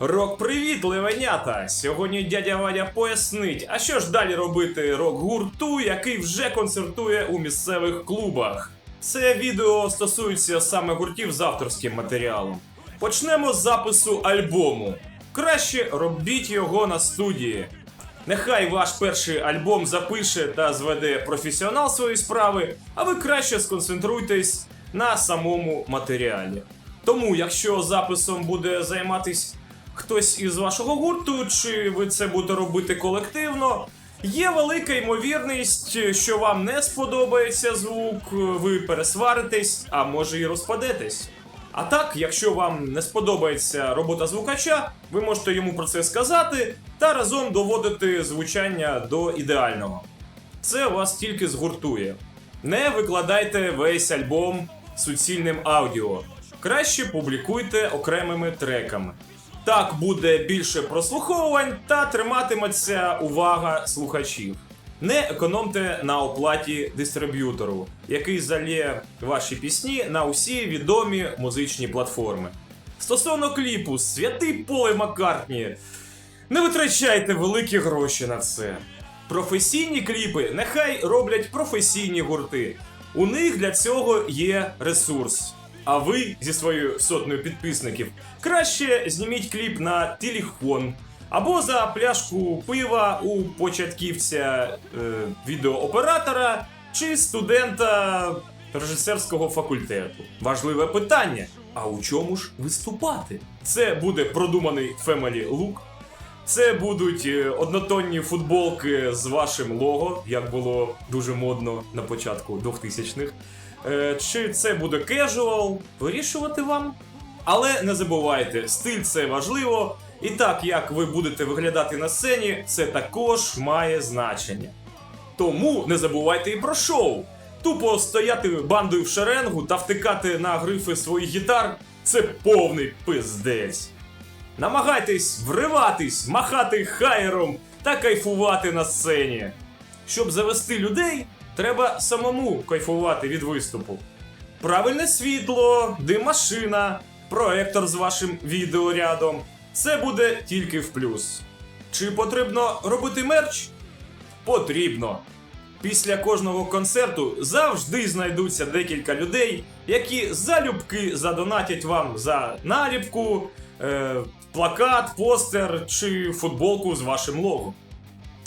Рок, привіт, левенята! Сьогодні дядя Ваня пояснить, а що ж далі робити рок-гурту, який вже концертує у місцевих клубах. Це відео стосується саме гуртів з авторським матеріалом. Почнемо з запису альбому. Краще робіть його на студії. Нехай ваш перший альбом запише та зведе професіонал свої справи, а ви краще сконцентруйтесь на самому матеріалі. Тому, якщо записом буде займатись хтось із вашого гурту, чи ви це будете робити колективно, є велика ймовірність, що вам не сподобається звук, ви пересваритесь, а може і розпадетесь. А так, якщо вам не сподобається робота звукача, ви можете йому про це сказати та разом доводити звучання до ідеального. Це вас тільки згуртує. Не викладайте весь альбом суцільним аудіо. Краще публікуйте окремими треками. Так буде більше прослуховувань та триматиметься увага слухачів. Не економте на оплаті дистриб'ютору, який залє ваші пісні на усі відомі музичні платформи. Стосовно кліпу, святий Поле Маккартні, не витрачайте великі гроші на це. Професійні кліпи нехай роблять професійні гурти. У них для цього є ресурс. А ви зі своєю сотнею підписників краще зніміть кліп на телефон або за пляшку пива у початківця е, відеооператора чи студента режисерського факультету. Важливе питання: а у чому ж виступати? Це буде продуманий Family Look, це будуть е, однотонні футболки з вашим лого, як було дуже модно на початку 2000-х. Е, Чи це буде кежуал, вирішувати вам. Але не забувайте, стиль це важливо, і так як ви будете виглядати на сцені, це також має значення. Тому не забувайте і про шоу. Тупо стояти бандою в шеренгу та втикати на грифи своїх гітар це повний пиздець. Намагайтесь вриватись, махати хаєром та кайфувати на сцені. Щоб завести людей, треба самому кайфувати від виступу. Правильне світло, дим-машина, проектор з вашим відеорядом це буде тільки в плюс. Чи потрібно робити мерч? Потрібно. Після кожного концерту завжди знайдуться декілька людей, які залюбки задонатять вам за наліпку, е, плакат, постер чи футболку з вашим логом.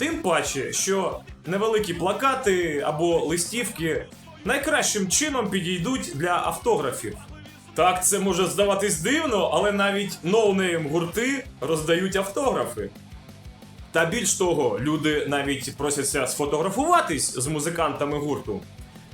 Тим паче, що невеликі плакати або листівки найкращим чином підійдуть для автографів. Так, це може здаватись дивно, але навіть ноунейм гурти роздають автографи. Та більш того, люди навіть просяться сфотографуватись з музикантами гурту.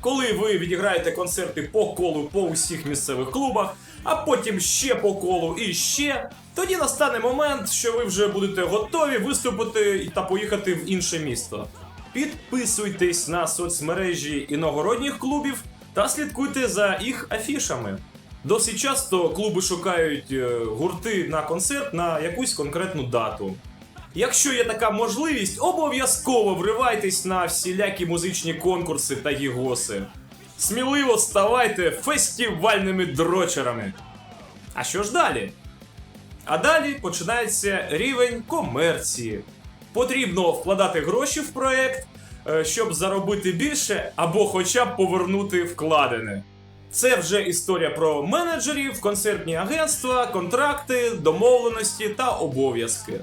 Коли ви відіграєте концерти по колу по усіх місцевих клубах, а потім ще по колу і ще, тоді настане момент, що ви вже будете готові виступити та поїхати в інше місто. Підписуйтесь на соцмережі іногородніх клубів та слідкуйте за їх афішами. Досить часто клуби шукають е, гурти на концерт на якусь конкретну дату. Якщо є така можливість, обов'язково вривайтесь на всілякі музичні конкурси та гігоси. Сміливо ставайте фестивальними дрочерами. А що ж далі? А далі починається рівень комерції. Потрібно вкладати гроші в проект, е, щоб заробити більше або хоча б повернути вкладене. Це вже історія про менеджерів, концертні агентства, контракти, домовленості та обов'язки.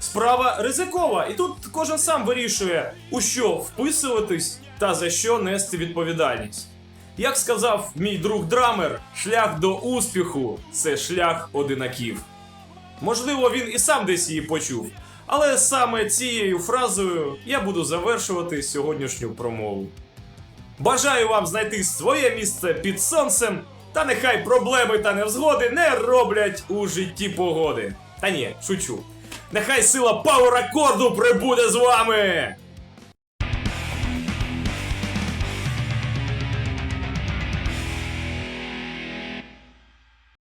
Справа ризикова, і тут кожен сам вирішує, у що вписуватись та за що нести відповідальність. Як сказав мій друг драмер, шлях до успіху це шлях одинаків. Можливо, він і сам десь її почув, але саме цією фразою я буду завершувати сьогоднішню промову. Бажаю вам знайти своє місце під сонцем, та нехай проблеми та невзгоди не роблять у житті погоди. Та ні, шучу. Нехай сила пауер акорду прибуде з вами!